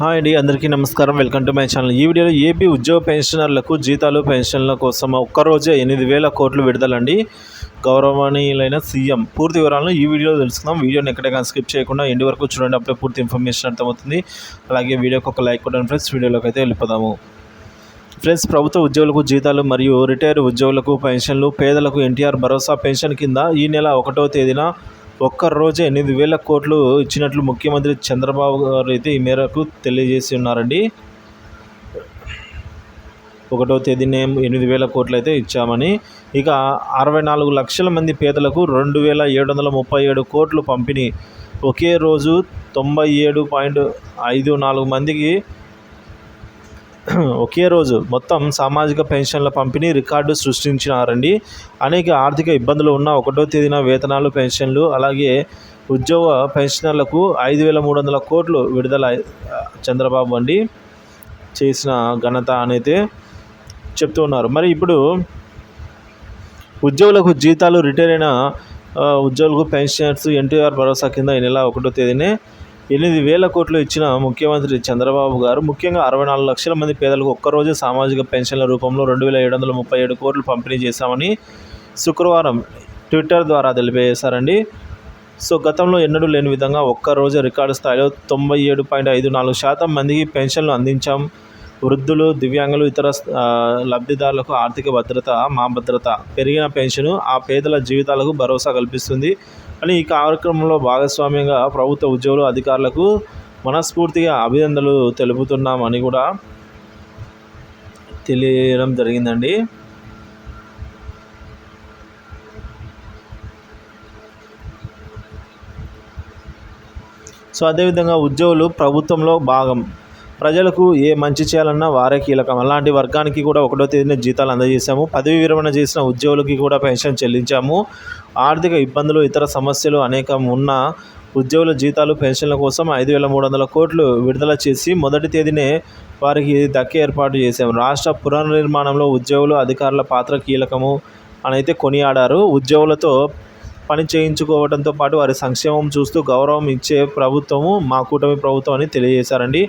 Hi అండి అందరికీ నమస్కారం. Welcome to my channel. ఈ వీడియోలో ఏపీ ఉద్యోగ పెన్షనర్లకు జీతాలు పెన్షన్ల కోసం ఒక్కరోజే ఎనిమిది వేల కోట్లు విడుదలండి. గౌరవనీయులైన సీఎం పూర్తి వివరాలను ఈ వీడియోలో తెలుసుకుందాం. వీడియోని ఎక్కడైనా స్కిప్ చేయకుండా ఎండి వరకు చూడండి అప్పుడే పూర్తి ఇన్ఫర్మేషన్ అర్థమవుతుంది. అలాగే వీడియోకి ఒక లైక్ కొట్టండి ఫ్రెండ్స్ వీడియోలోకి అయితే వెళ్ళిపోదాము. ఫ్రెండ్స్ ప్రభుత్వ ఉద్యోగులకు జీతాలు మరియు రిటైర్ ఉద్యోగులకు పెన్షన్లు పేదలకు ఎన్టీఆర్ భరోసా పెన్షన్ కింద ఈ నెల ఒకటో తేదీన ఒక్కరోజే ఎనిమిది వేల కోట్లు ఇచ్చినట్లు ముఖ్యమంత్రి చంద్రబాబు గారు అయితే ఈ మేరకు తెలియజేసి ఉన్నారండి. ఒకటో తేదీనే ఎనిమిది వేల కోట్లు అయితే ఇచ్చామని. ఇక అరవై నాలుగు లక్షల మంది పేదలకు రెండు వేల ఏడు వందల ముప్పై ఏడు కోట్లు పంపిణీ. ఒకే రోజు తొంభై ఏడు పాయింట్ ఐదు నాలుగు మందికి ఒకే రోజు మొత్తం సామాజిక పెన్షన్ల పంపిణీ రికార్డు సృష్టించినారండి. అనేక ఆర్థిక ఇబ్బందులు ఉన్న ఒకటో తేదీన వేతనాలు పెన్షన్లు అలాగే ఉద్యోగ పెన్షనర్లకు ఐదు వేల మూడు వందల కోట్లు విడుదల చంద్రబాబు అండి చేసిన ఘనత అనేది చెప్తూ ఉన్నారు. మరి ఇప్పుడు ఉద్యోగులకు జీతాలు రిటైర్ అయిన ఉద్యోగులకు పెన్షనర్స్ ఎన్టీఆర్ భరోసా కింద ఈ నెల ఒకటో తేదీనే ఎనిమిది వేల కోట్లు ఇచ్చిన ముఖ్యమంత్రి చంద్రబాబు గారు ముఖ్యంగా అరవై నాలుగు లక్షల మంది పేదలకు ఒక్కరోజే సామాజిక పెన్షన్ల రూపంలో రెండు వేల ఏడు వందల ముప్పై ఏడు కోట్లు పంపిణీ చేశామని శుక్రవారం ట్విట్టర్ ద్వారా తెలియజేశారండి. సో గతంలో ఎన్నడూ లేని విధంగా ఒక్కరోజు రికార్డు స్థాయిలో తొంభై ఏడు పాయింట్ ఐదు నాలుగు శాతం మందికి పెన్షన్లు అందించాం. వృద్ధులు దివ్యాంగులు ఇతర లబ్ధిదారులకు ఆర్థిక భద్రత మా భద్రత పెరిగిన పెన్షన్ ఆ పేదల జీవితాలకు భరోసా కల్పిస్తుంది. అని ఈ కార్యక్రమంలో భాగస్వామ్యంగా ప్రభుత్వ ఉద్యోగులు అధికారులకు మనస్ఫూర్తిగా అభినందనలు తెలుపుతున్నామని కూడా తెలియడం జరిగిందండి. సో అదేవిధంగా ఉద్యోగులు ప్రభుత్వంలో భాగం ప్రజలకు ఏ మంచి చేయాలన్నా వారే కీలకం. అలాంటి వర్గానికి కూడా ఒకటో తేదీన జీతాలు అందజేశాము. పదవి విరమణ చేసిన ఉద్యోగులకి కూడా పెన్షన్ చెల్లించాము. ఆర్థిక ఇబ్బందులు ఇతర సమస్యలు అనేకం ఉన్న ఉద్యోగుల జీతాలు పెన్షన్ల కోసం ఐదు వేల మూడు వందల కోట్లు విడుదల చేసి మొదటి తేదీనే వారికి దక్కే ఏర్పాటు చేశాము. రాష్ట్ర పునర్నిర్మాణంలో ఉద్యోగులు అధికారుల పాత్ర కీలకము అని అయితే కొనియాడారు. ఉద్యోగులతో పని చేయించుకోవడంతో పాటు వారి సంక్షేమం చూస్తూ గౌరవం ఇచ్చే ప్రభుత్వము మా కూటమి ప్రభుత్వం అని తెలియజేశారండి.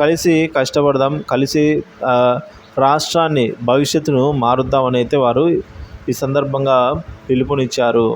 కలిసి కష్టపడదాం కలిసి రాష్ట్రాన్ని భవిష్యత్తును మారుద్దామని అయితే వారు ఈ సందర్భంగా పిలుపునిచ్చారు.